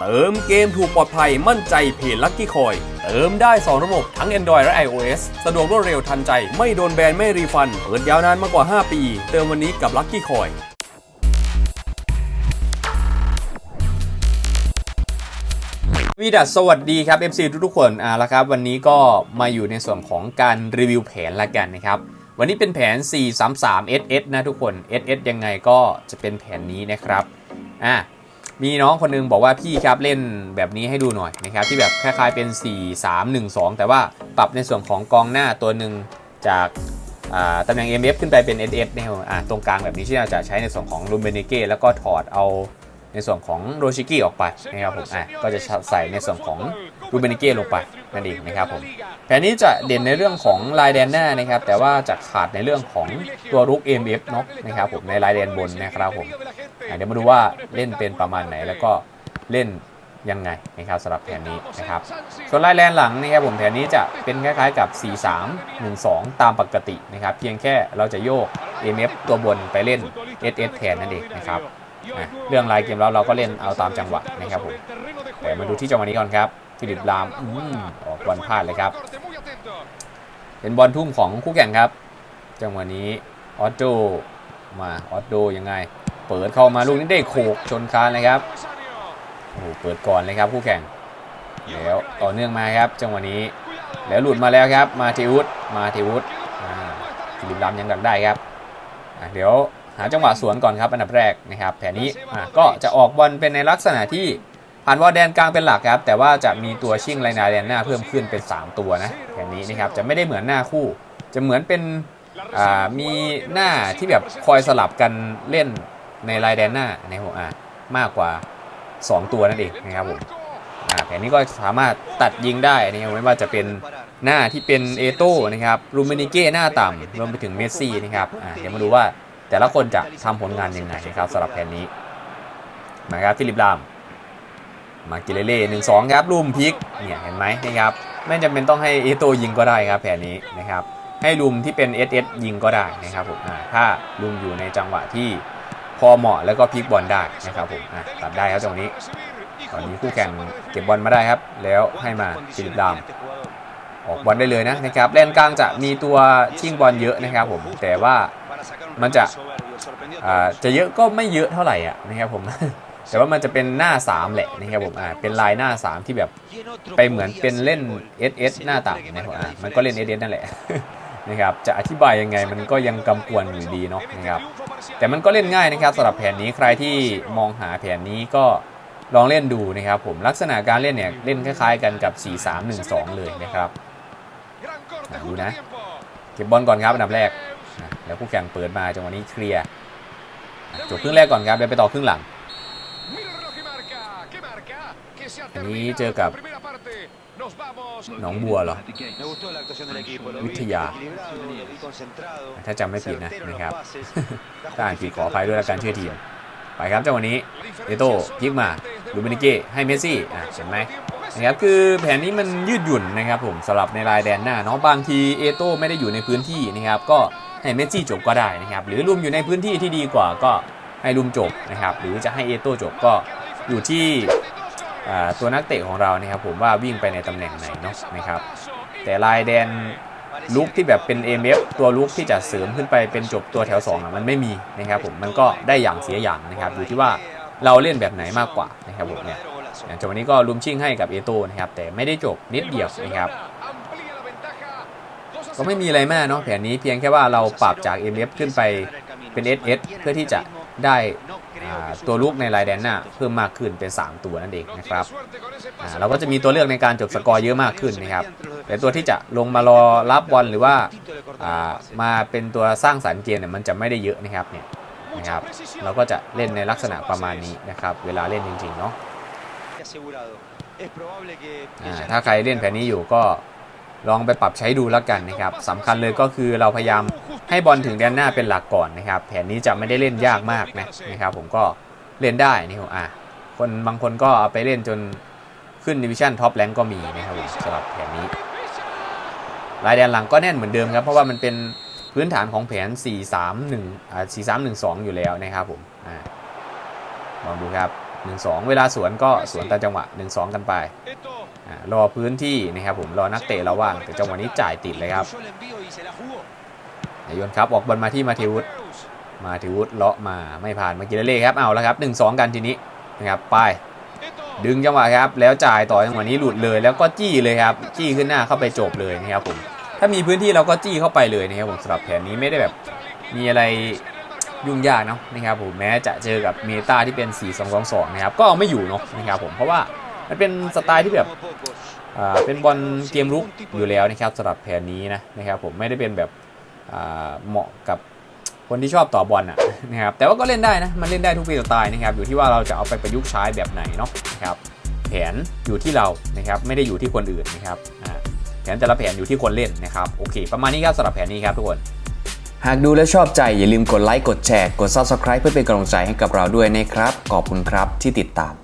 เติมเกมถูกปลอดภัยมั่นใจเพจลั c กี้คอย เติมได้ 2 ระบบทั้ง Android และ iOS สะดวกรวดเร็วทันใจ ไม่โดนแบนไม่รีฟัน เปิดยาวนานมากกว่า 5 ปี เติมวันนี้กับลั c กี้คอยวิดัสสวัสดีครับ FC ทุกๆคนอ่าแล้วครับ วันนี้ก็มาอยู่ในส่วนของการรีวิวแผนละกันนะครับ วันนี้เป็นแผน 433 SS นะทุกคน SS ยังไงก็จะเป็นแผนนี้นะครับอะ มีน้องคนนึงบอกว่าพี่ครับเล่นแบบนี้ให้ดูหน่อยนะครับที่แบบคล้ายๆเป็น 4312 แต่ว่าปรับในส่วนของกองหน้าตัวหนึ่งจากาตำแหน่ง MF ขึ้นไปเป็น SS นะครับอ่าตรงกลางแบบนี้ที่เราจะใช้ในส่วนของลูเบเนเก้แล้วก็ถอดเอาในส่วนของโรชิกิออกไปนะครับผมอะก็จะใส่ในส่วนของลูเบเนเก้ลงไปนั่นเองนะครับผมแผนนี้จะเด่นในเรื่องของลายแดนหน้านะครับ แต่ว่าจะขาดในเรื่องของตัวรุก MF เนาะนะครับผมในลายแดนบนนะครับผม เดี๋ยวมาดูว่าเล่นเป็นประมาณไหนแล้วก็เล่นยังไงนะครับสำหรับแผนนี้นะครับ ส่วนลายแดนหลังนะครับผมแผนนี้จะเป็นคล้ายๆกับ 4-3-1-2 ตามปกตินะครับ เพียงแค่เราจะโยก MF ตัวบนไปเล่น SS แทนนั่นเองนะครับอะเรื่องลายเกมแล้วเราก็เล่นเอาตามจังหวะนะครับผมแต่มาดูที่จังหวะนี้ก่อนครับฟิลิปลามอืมออกบอลพลาดเลยครับ เป็นบอลทุ่มของคู่แข่งครับ จังหวะนี้ออสโดมาออสโดยังไง เปิดเข้ามาลูกนี้ได้โขกชนคานเลยครับโอ้เปิดก่อนเลยครับคู่แข่งแล้วต่อเนื่องมาครับ จังหวะนี้ แล้วหลุดมาแล้วครับ มาเทวุฒมาเทวุฒฟิลิปลามยังดักได้ครับเดี๋ยวหาจังหวะสวนก่อนครับอันดับแรกนะครับ แผนนี้ก็จะออกบอลเป็นในลักษณะที่ผ่านวอลแดนกลางเป็นหลักครับ แต่ว่าจะมีตัวชิ่งไลนาแดนหน้าเพิ่มขึ้นเป็น 3 ตัวนะแผนนี้นะครับจะไม่ได้เหมือนหน้าคู่ จะเหมือนเป็นมีหน้าที่แบบคอยสลับกันเล่น ในลายแดนหน้าในหัวอ่ามากกว่า 2 ตัวนั่นเองนะครับผมอ่าแผนนี้ก็สามารถตัดยิงได้นะครับไม่ว่าจะเป็นหน้าที่เป็นเอโต้นะครับรูเมนิเก้หน้าต่ำรวมไปถึงเมสซี่นะครับอ่าเดี๋ยวมาดูว่าแต่ละคนจะทำผลงานยังไงนะครับสำหรับแผนนี้มาครับฟิลิปลาม มากิเลเล่หนึ่งสองครับลุมพิกเนี่ยเห็นไหมนะครับไม่จำเป็นต้องให้เอโตยิงก็ได้ครับแผนนี้นะครับให้ลุมที่เป็น SS ยิงก็ได้นะครับผมอ่าถ้าลุมอยู่ในจังหวะที่ พอเหมาะแล้วก็พลิกบอลได้นะครับผมตัดได้ครับจังนี้ตอนนี้คู่แข่งเก็บบอลมาได้ครับ แล้วให้มาฟิลิปดามออกบอลได้เลยนะนะครับแลนกลางจะมีตัวชิงบอลเยอะนะครับผมแต่ว่ามันจะอ่าจะเยอะก็ไม่เยอะเท่าไหร่อะนะครับผมแต่ว่ามันจะเป็นหน้า 3 แหละนะครับผมอ่าเป็นลายหน้า 3 ที่แบบไปเหมือนเป็นเล่น SS หน้าต่ำนะครับอ่ามันก็เล่น SS นั่นแหละ นะครับจะอธิบายยังไงมันก็ยังกำกวมอยู่ดีเนาะนะครับแต่มันก็เล่นง่ายนะครับสำหรับแผนนี้ใครที่มองหาแผนนี้ก็ลองเล่นดูนะครับผมลักษณะการเล่นเนี่ยเล่นคล้ายๆกันกับ 4-3-1-2 เลยนะครับดูนะเก็บบอลก่อนครับอันดับแรก แล้วคู่แข่งเปิดมาจังหวะนี้เคลียร์จบครึ่งแรกก่อนครับเดี๋ยวไปต่อครึ่งหลังอันนี้เจอกับ หนองบัวเหรอ วิวิททยายา ถ้าจำไม่ผิดนะนะครับ ถ้าอ่านผิดขออภัยด้วยละกันชื่อทีม ไปครับจังหวะนี้เอโต้พลิกมาลูเบนิเก้ให้เมสซี่อะเห็นไหมนะครับคือแผนนี้มันยืดหยุ่นนะครับผมสำหรับในลายแดนหน้าเนาะบางทีเอโต้ไม่ได้อยู่ในพื้นที่นะครับก็ให้เมสซี่จบก็ได้นะครับหรือรวมอยู่ในพื้นที่ที่ดีกว่าก็ให้ลุมจบนะครับหรือจะให้เอโต้จบก็อยู่ที่อ่า ตัวนักเตะของเรานะครับผมว่าวิ่งไปในตำแหน่งไหนเนาะนะครับ แต่ลายแดนลุกที่แบบเป็น MF ตัวลุกที่จะเสริมขึ้นไปเป็นจบตัวแถว2อะมันไม่มีนะครับผมมันก็ได้อย่างเสียอย่างนะครับอยู่ที่ว่าเราเล่นแบบไหนมากกว่านะครับผมเนี่ยอย่างจังหวะนี้ก็ลุมชิ่งให้กับเอโตนะครับแต่ไม่ได้จบนิดเดียวนะครับก็ไม่มีอะไรมากเนาะแผนนี้เพียงแค่ว่าเราปรับจาก MF ขึ้นไปเป็น SS เพื่อที่จะ ได้ตัวลุกในลายแดนหน้าเพิ่มมากขึ้นเป็น 3 ตัวนั่นเองนะครับเราก็จะมีตัวเลือกในการจบสกอร์เยอะมากขึ้นนะครับแต่ตัวที่จะลงมารอรับบอลหรือว่ามาเป็นตัวสร้างสรรค์เกมเนี่ยมันจะไม่ได้เยอะนะครับเนี่ยนะครับเราก็จะเล่นในลักษณะประมาณนี้นะครับเวลาเล่นจริงๆเนาะถ้าใครเล่นแผนนี้อยู่ก็ ลองไปปรับใช้ดูแล้วกันนะครับสำคัญเลยก็คือเราพยายามให้บอลถึงแดนหน้าเป็นหลักก่อนนะครับ แผนนี้จะไม่ได้เล่นยากมากนะนะครับ ผมก็เล่นได้นี่ผมอะคนบางคนก็เอาไปเล่นจนขึ้นดิวิชั่นท็อปแรงก็มีนะครับผมสำหรับแผนนี้ลายแดนหลังก็แน่นเหมือนเดิมครับ เพราะว่ามันเป็นพื้นฐานของแผน 4 3 1อ่า4 3 1 2 อยู่แล้วนะครับผมอ่าลองดูครับ 1-2 เวลาสวนก็สวนตามจังหวะ 1-2 กันไป รอพื้นที่นะครับผมรอนักเตะเราว่างแต่จังหวะนี้จ่ายติดเลยครับนายยนครับออกบอลมาที่มาเทวุฒมาเทวุฒเลาะมาไม่ผ่านมากิเลเล่ครับเอาแล้วครับ1-2 กันทีนี้นะครับไป ดึงจังหวะครับ แล้วจ่ายต่อจังหวะนี้หลุดเลย แล้วก็จี้เลยครับจี้ขึ้นหน้าเข้าไปจบเลยนะครับผมถ้ามีพื้นที่เราก็จี้เข้าไปเลยนะครับผมสำหรับแผนนี้ไม่ได้แบบมีอะไรยุ่งยากเนาะนะครับผมแม้จะเจอกับเมตาที่เป็น 4-2-2-2 นะครับก็เอาไม่อยู่เนาะนะครับผมเพราะว่า มันเป็นสไตล์ที่แบบเป็นบอลเกมรุกอยู่แล้วนะครับสำหรับแผนนี้นะนะครับผมไม่ได้เป็นแบบเหมาะกับคนที่ชอบต่อบอลอะนะครับแต่ว่าก็เล่นได้นะมันเล่นได้ทุกเพลสไตล์นะครับอยู่ที่ว่าเราจะเอาไปประยุกต์ใช้แบบไหนเนาะนะครับแผนอยู่ที่เรานะครับไม่ได้อยู่ที่คนอื่นนะครับแผนแต่ละแผนอยู่ที่คนเล่นนะครับโอเค ประมาณนี้ครับสำหรับแผนนี้ครับทุกคนหากดูแล้วชอบใจอย่าลืมกดไลค์กดแชร์กด Subscribe เพื่อเป็นกำลังใจให้กับเราด้วยนะครับ ขอบคุณครับที่ติดตาม